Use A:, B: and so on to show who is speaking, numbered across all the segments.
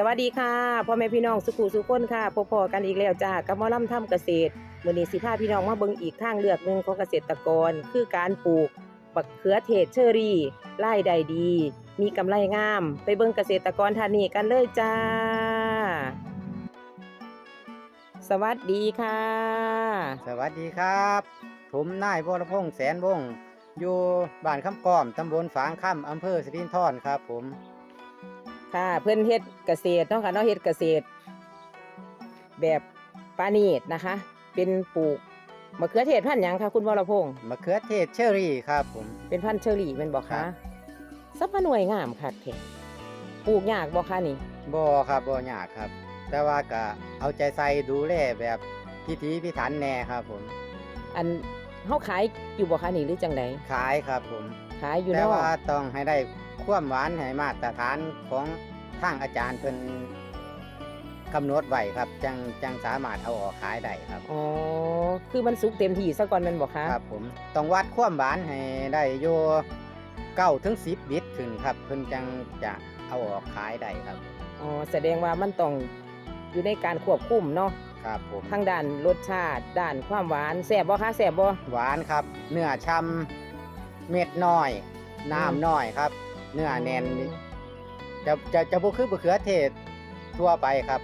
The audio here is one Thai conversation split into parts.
A: สวัสดีค่ะพ่อแม่พี่น้องสุขุสุขคนค่ะพบพอกันอีกแล้วจ้ากับมอลำทำเกษตรมื้อนี้สิพาพี่น้องมาเบิ่งอีกทางเลือกหนึ่งของเกษตรกร คือการปลูกบักเขือเทศเชอรี่รายได้ดี มีกำไรงาม ไปเบิ่งเกษตรกรท่านนี้กันเลยจ้า สวัสดีค่ะ
B: สวัสดีครับ ผมนายวรพงษ์แสนวงศ์อยู่บ้านคำกอมตำบลฝางค่ำอำเภอสิรินธรครับผม
A: ค่ะ เพื่อนเฮ็ดเกษตรเนาะค่ะเนาะเฮ็ดเกษตร แบบปานีตนะคะ เป็นปลูกมะเขือเทศพันธุ์หยังคะคุณวรพงษ์
B: มะเขือเทศเชอรี่ครับผม
A: เป็นพันธุ์เชอรี่แม่นบ่
B: ครั
A: คะ
B: บ
A: สับปะหน่วยงามคักแท้ปลูกยากบ่คะนี่
B: บ่ครับบ่ยากครับ แต่ว่าก็เอาใจใส่ดูแลแบบพิถีพิถันแน่ครับผม
A: อันเฮาขายอยู่บ่คะนี่หรือจังได
B: ขายครับผม
A: ขายอยู่
B: แต่
A: เนาะ
B: ว่าต้องให้ได้ ความหวานให้มาตรฐานของทางอาจารย์เพิ่นกำหนดไว้ครับ จังจังสามารถเอาออกขายได้ครับ
A: อ๋อ คือมันสุกเต็มที่ซะก่อนแม่นบ่คะ
B: ครับผมต้องวัดความหวานให้ได้โยเก้าถึงสิบบิตขึ้นครับ เพิ่นจังจะเอาออกขายได้ครับ
A: อ๋อ แสดงว่ามันต้องอยู่ในการควบคุมเนาะ
B: ครับผม
A: ทางด้านรสชาติ ด้านความหวานแซ่บบ่คะแซ่บบ่
B: หวานครับ เนื้อช่ำเม็ดน้อย น้ำน้อยครับ เนื้อแน่นจะจะจะบ่คือมะเขือเทศทั่วไปครับ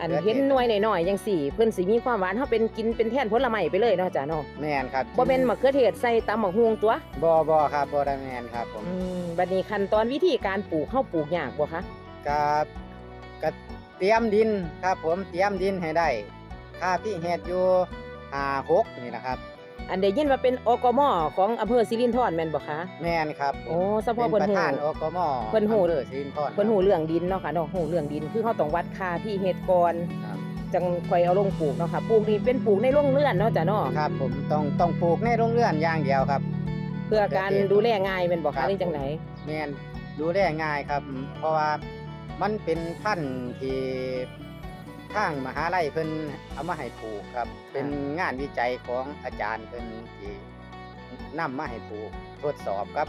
A: อัน
B: เขือเทศ
A: เห็นหน่วยหน่อยๆจังสี่เพิ่นสิมีความหวานเฮาเป็นกินเป็นแทนผลไม้ไปเลยเนาะจ้ะเนาะ
B: แม่นครับ
A: บ่แม่นมะเขือเทศใส่ตำบักฮวงตัว
B: บ่บ่ครับบ่ได้แม่นครับผม
A: อืมบัดนี้ขั้นตอนวิธีการปลูกเฮาปลูกยากบ่คะ
B: ก็ก็เตรียมดินครับผมเตรียมดินให้ได้ค่าพี่เฮ็ดอยู่5 6นี่นะครับ
A: อันได้ยินว่าเป็นอกมของอำเภอสิรินธรแม่นบ่คะ
B: แม่นครับ
A: โอ้เฉ
B: เป็
A: พาะ
B: น
A: เพิ่น
B: ประ
A: ฮู้
B: ธานอกม
A: เพิ่นฮู้
B: อำเภอสิรินธร
A: เพิ่นฮู้เรื่องดินเนาะค่ะเนาะฮู้เรื่องดินคือเฮาต้องวัดค่าที่เฮ็ดก่อน
B: ครับ
A: จังค่อยเอาลงปลูกเนาะค่ะปลูกนี่เป็นปลูกในโรงเรือนเนาะจ้ะเนาะ
B: ครับผมต้องต้องปลูกในโรงเรือนอย่างเดียวครับ
A: เพื่อการดูแลง่ายแม่นบ่
B: ครั
A: คะ
B: บ
A: นี่จังได
B: แม่นดูได้ง่ายครับ เพราะว่ามันเป็นพันธุ์ที่ ทางมหาลัยเพิ่นเอามาให้ปลูกครับ เป็นงานวิจัยของอาจารย์เพิ่นที่นำมาให้ปลูกทดสอบครับ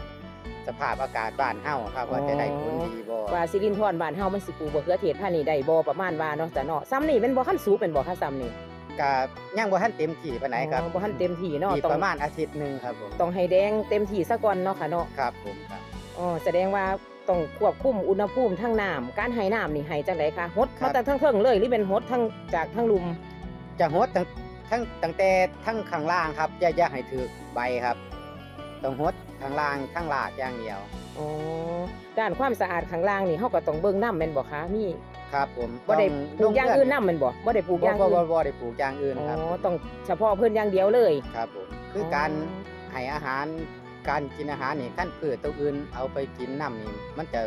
B: สภาพอากาศบ้านเฮาครับว่าจะได้ผลดีบ่
A: ว่าสิรินธรบ้านเฮามันสิปลูกมะเขือเทศพันธุ์นี้ได้บ่ประมาณว่าเนาะจ้ะเนาะซ้ำนี่แม่นบ่คันสูงเป็นบ่คะซ้ำนี่
B: ก็ยังบ่ทันเต็มที่ปานไหนครับ
A: อ๋อบ่ทันเต็มที่เนาะ
B: อีก
A: ต้อง
B: ประมาณอาทิตย์หนึงครับผม
A: ต้องให้แดงเต็มที่ซะก่อนเนาะค่ะเนาะ
B: ครับผมครับ
A: อ๋อแสดงว่า ต้องควบคุมอุณหภูมิทั้งน้ำการให้น้ำนี่ให้จังไดคะฮด
B: ครับ
A: มาแต่ทั้งเทิงเลยหรือเป็นฮดทั้งจากทั้งลุม
B: จะหดตั้งทั้งตั้งแต่ทั้งข้างล่างครับอย่าอย่าให้ถือใบครับต้องหดข้างล่างข้างลากอย่างเดียว
A: อ๋อด้านความสะอาดข้างล่างนี่เฮาก็ต้องเบิ่งน้ำแม่นบ่คะมี
B: ครับผม
A: บ่ได้ปลูกอย่างอื่น
B: นะ
A: น้ำแม่นบ่บ่ได้ปลูกอย่าง
B: บ่
A: อื่น
B: บ่บ่ได้ปลูกอย่างอื่น
A: อ๋
B: ครับ
A: อต้องเฉพาะเพิ่นอย่างเดียวเลย
B: ครับผมคือการให้อาหาร การกินอาหารนี่ขั้นพืชตัวอื่นเอาไปกินน้ำนี่มันจะ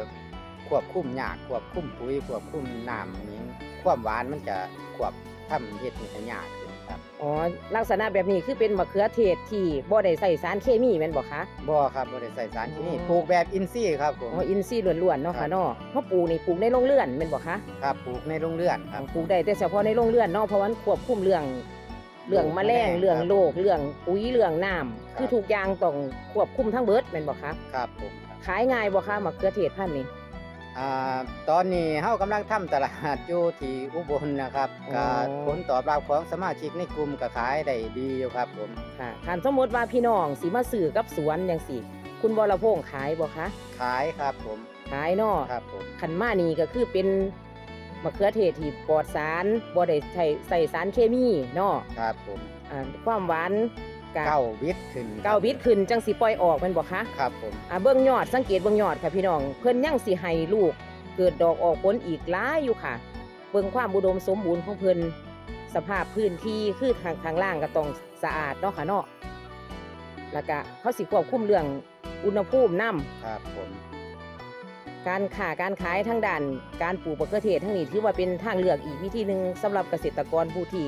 B: ควบคุมยากควบคุมปุ๋ยควบคุมน้ำนี้ความหวานมันจะควบทำเฮ็ดให้ยากขึ้นครับ
A: อ๋อลักษณะแบบนี้คือเป็นมะเขือเทศที่บ่ได้ใส่สารเคมีแม่นบ่คะ
B: บ่ครับบ่ได้ใส่สารเคมี
A: อ๋อ
B: ปลูกแบบอินทรีย์ครับผม
A: อ๋ออินทรีย์ล้วนๆเนาะ
B: ครั
A: ค่ะ
B: บ
A: เนาะเฮาปลูกนี่ปลูกในโรงเรือนแม่นบ่คะ
B: ครับปลูกในโรงเรือนครับ
A: ปลูกได้แต่เฉพาะในโรงเรือนเนาะเพราะมันควบคุมเรื่อง เรื่องแมลง
B: แมลง
A: เรื่อง
B: ครับ
A: โรคเรื่องปุ๋ยเรื่องน้ำ
B: ครับ
A: คือทุกอย่างต้องควบคุมทั้งเบิดแม่นบ่คะ
B: ครับผมครับ
A: ขายง่ายบ่คะมะเขือเทศพันธุ์นี้
B: อ่าตอนนี้เฮากำลังทำตลาดอยู่ที่อุบลนะครับ
A: อ๋อ
B: ก็ผลตอบรับของสมาชิกในกลุ่มก็ขายได้ดีอยู่ครับผม
A: ค่ะถ้าสมมติว่าพี่น้องสิมาซื้อกับสวนจังซี่คุณวรพงษ์ขายบ่คะ
B: ขายครับผม
A: ขายเนาะ
B: ครับผม
A: คันมานี่ก็คือเป็น มะเขือเทศที่ปลอดสารบ่ได้ใช้ใส่สารเคมีเนาะ
B: ครับผม
A: อ่าความหวานกะ
B: เก้าวิทย์ขึ้น
A: เก้าบิตขึ้นจังสิปล่อยออกแม่นบ่คะ
B: ครับผม
A: อ่าเบิ่งยอดสังเกตเบิ่งยอดค่ะพี่น้องเพิ่นยังสิให้ลูก เกิดดอกออกผลอีกหลายอยู่ค่ะ เบิ่งความอุดมสมบูรณ์ของเพิ่นสภาพพื้นที่คือทางทางล่างก็ต้องสะอาดเนาะค่ะเนาะแล้วก็เขาสิควบคุมเรื่องอุณหภูมิน้
B: ครับผม
A: การค้าการขายทั้งด้าน การปลูกมะเขือเทศทั้งนี้ถือว่าเป็นทางเลือกอีกวิธีหนึ่งสำหรับเกษตรกรผู้ที่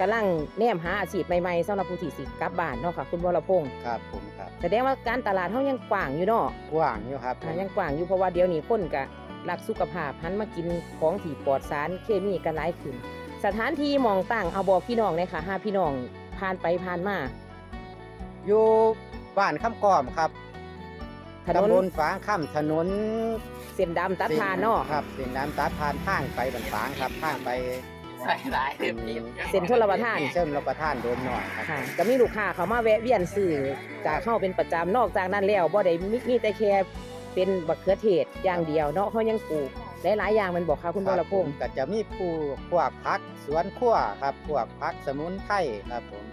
A: กำลังแนมหาอาชีพใหม่ๆสำหรับผู้ที่สิกลับบ้านเนาะค่ะคุณวรพงษ์
B: ครับผมครับ
A: แสดงว่าการตลาดเฮายังกว้างอยู่เนาะ
B: กว้างอยู่ครับ
A: อ่ายังกว้างอยู่เพราะว่าเดี๋ยวนี้คนก็รักสุขภาพหันมากินของที่ปลอดสารเคมีกันหลายขึ้น สถานที่มองตั้งเอาบอกพี่น้องเลยค่ะห้าพี่น้องผ่านไปผ่านมา
B: อยู่บ้านคำกอมครับ
A: ถนน
B: ตำบลฝางข้ามถนน
A: เส้นดำตัดผ่านเนาะ
B: ครับเป็นน้ำตัดผ่านทางไปบันฝางครับทางไป
C: ใส่หลายเต็มที่
A: เส้นชลประทาน
B: เชื่อมรับประทานโดมหน่อยครับ
A: ค่ะก็มีลูกค้าเขามาแวะเวียนซื้อจากเข้าเป็นประจำนอกจากนั้นแล้วบ่ได้มีมีแต่แค่เป็นบักเขือเทศอย่างเดียวเนาะเขายังปลูกหลายๆอย่างแมันบอกค่ะคุณวรพงศ์
B: ก็จะมีผู้พวกพักสวนครัวครับพวกพักสมุนไพรครับผม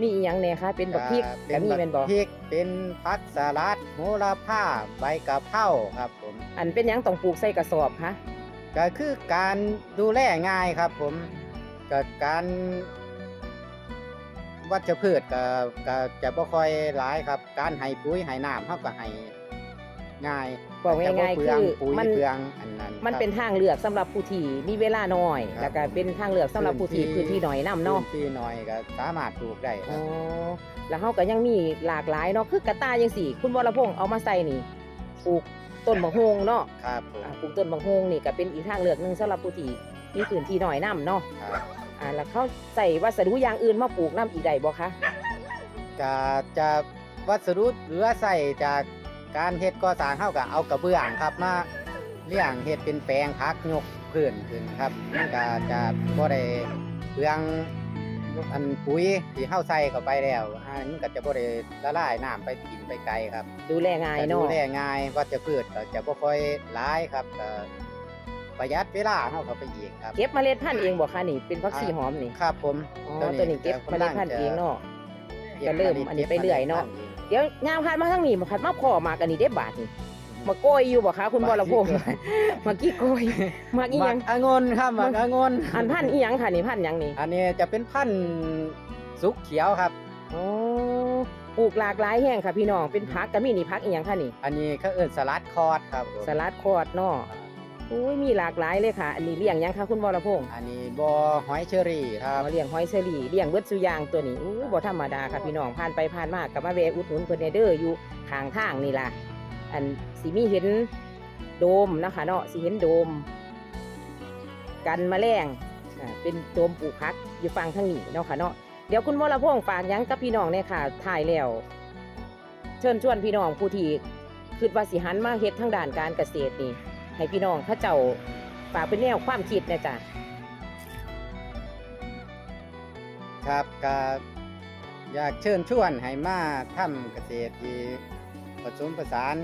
A: มีอีหยังแหน่คะเป็นบักพริก
B: เป็
A: ก็
B: น
A: มี
B: บัก
A: แม่นบ่
B: พริกเป็นพักสลัดโหระพาใบกะเพราครับผม
A: อันเป็นหยังต้องปลูกใส่กระสอบคะ
B: ก็คือการดูแลง่ายครับ ผมก็การวัชพืชก็ก็จะบ่ค่อยหลายครับ การให้ปุ๋ยให้น้ำเฮาก็ให้ ง่าย
A: บอกง่ายๆ
B: จะบ่
A: คือ
B: เปลืงปุ๋ย
A: มัน
B: เปลืองอันนั้น
A: มัน
B: ครับ
A: เป็นทางเลือกสำหรับผู้ที่มีเวลาน้อย
B: ครับ
A: แล้วก็เป็นทางเลือกสำหรับผู้ที่
B: พื้
A: พื้
B: น
A: น
B: ที่
A: ที่น้อยนํเนาะ
B: พื้ที่น้อยก็สามารถปลูกได้ค
A: อ๋
B: รั
A: อบแล้วเฮาก็ยังมีหลากหลายเนาะคือกระตายจังซี่ คุณวรพงศ์เอามาใส่นี่ปลูกต้นบักฮวงเนาะ
B: ครับผม
A: อ่าปลูกต้นบักฮวงนี่ก็เป็นอีกทางเลือกหนึงสำหรับผู้ที่มีพื้นที่น้อยนํเนาะ
B: ครับ
A: อ่าแล้วเขาใส่วัสดุอย่างอื่นมาปลูกน้ำอีกได้บ่คะ
B: ก็จะวัสดุเหลือใส่จาก การเฮ็ดก่อสร้างเฮาก็เอากระเบื้องครับมาเลี้ยงเฮ็ดเป็นแปลงพักยกพื้นขึ้นครับมันก็จะบ่ได้เปลืองอันปุ๋ยที่เฮาใส่เข้าไปแล้วอันมันก็จะบ่ได้ละลายน้ำไปกินไปไกลครับ
A: ดูแลง่าย
B: ก็ดู
A: เนาะ
B: แลง่ายวัชพืชก็จะบ่ค่อยหลายครับก็ประหยัดเวลาเฮาเข้าไปอีกครับ
A: เก็บเมล็ดพันธุ์เองบ่คะนี่เป็นผักชีหอมนี่
B: ครับผม
A: อ๋อตัวนี้เก็บเมล็ดพันธุ์เองเนาะ
B: ก็
A: ก็เริ่มอันนี้ไปเรื่อยเนาะเดี๋ยวงามพันธุ์มาทางนี้มาพัดมาพ่อมากอันนี้ได้บาทนี่มาโกยอยู่บ่คะคุณบรพงศ์มากี้โกยมาอีห
B: มั
A: ยัง
B: กองุ่นครับมักองุ่น
A: อันพันธุ์อีหยังค่ะนี่พันธุ์หยังนี่
B: อันนี้จะเป็นพันธุ์สุกเขียวครับ
A: อ๋อปลูกหลากหลายแห่งค่ะพี่น้องเป็นผักก็มีนี่ผักอีหยังค่ะนี่
B: อันนี้เขาเอิ้นสลัดคอร์ดครับผม
A: สลัดคอดเนาะ อุ้ยมีหลากหลายเลยค่ะ อันนี้เลี้ยงหยังคะคุณบรพงศ์
B: อันนี้บอหอยเชอรี่ครับ
A: มาเลี้ยงหอยเชอรี่เลี้ยงเบิดสุอยางตัวนี้อู้บ่ธรรมดาค่ะพี่น้องผ่านไปผ่านมากับมาแวะอุดหนุนเพิ่นแหน่เด้ออยู่ข้างทางนี่ล่ะ อันสิมีเห็นโดมนะคะเนาะสิเห็นโดม กันแมลงอ่าเป็นโดมปลูกพักอยู่ฝั่งทางนี้เนาะค่ะเนาะเดี๋ยวคุณวรพงษ์ฝากหยังกับพี่น้องเนี่ยค่ะถ่ายแล้วเชิญชวนพี่น้องผู้ที่คิดว่าสิหันมาเฮ็ดทางด้านการเกษตรนี่ ให้พี่น้องเขาเจ้าฝากเป็นแนวความคิดนะจ๊ะ
B: ครับก็อยากเชิญชวนให้มาทำเกษตรที่ผสมผสาน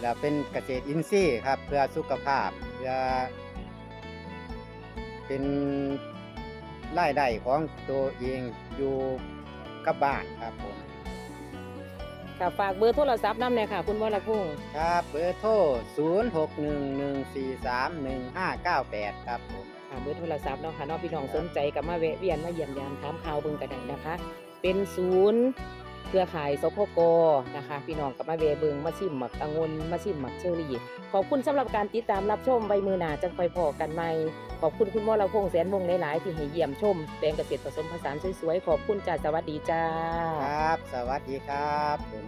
B: และเป็นเกษตรอินทรีย์ครับ เพื่อสุขภาพเพื่อเป็นรายได้ของตัวเองอยู่กับบ้านครับผม
A: ค่ะฝากเบอร์โทรศัพท์นำเลยค่ะ คุณวรพงษ์
B: ครับเบอร์โทร 0 6 1 1 4 3 1 5 9 8 ครับผม
A: ค่ะเบอร์โทรศัพท์เนาะค่ะเนาะพี่น้องสนใจกับมาแวะเวียนมาเยี่ยมยามถามข่าวเบิ่งกันได้นะคะ เป็นศูนย์เครือข่ายสพกนะคะ พี่น้องกับมาแวะเบิ่งมาชิมหมักองุ่นมาชิมหมักเชอรี่ขอบคุณสำหรับการติดตามรับชมใบมือหนาจังคอยพอกันใหม่ ขอบคุณคุณวรพงษ์แสนวงหลายๆ ที่ให้เยี่ยมชมแปลงเกษตรผสมผสานสวยๆ ขอบคุณจ้าสวัสดีจ้า
B: ครับ สวัสดีครับผม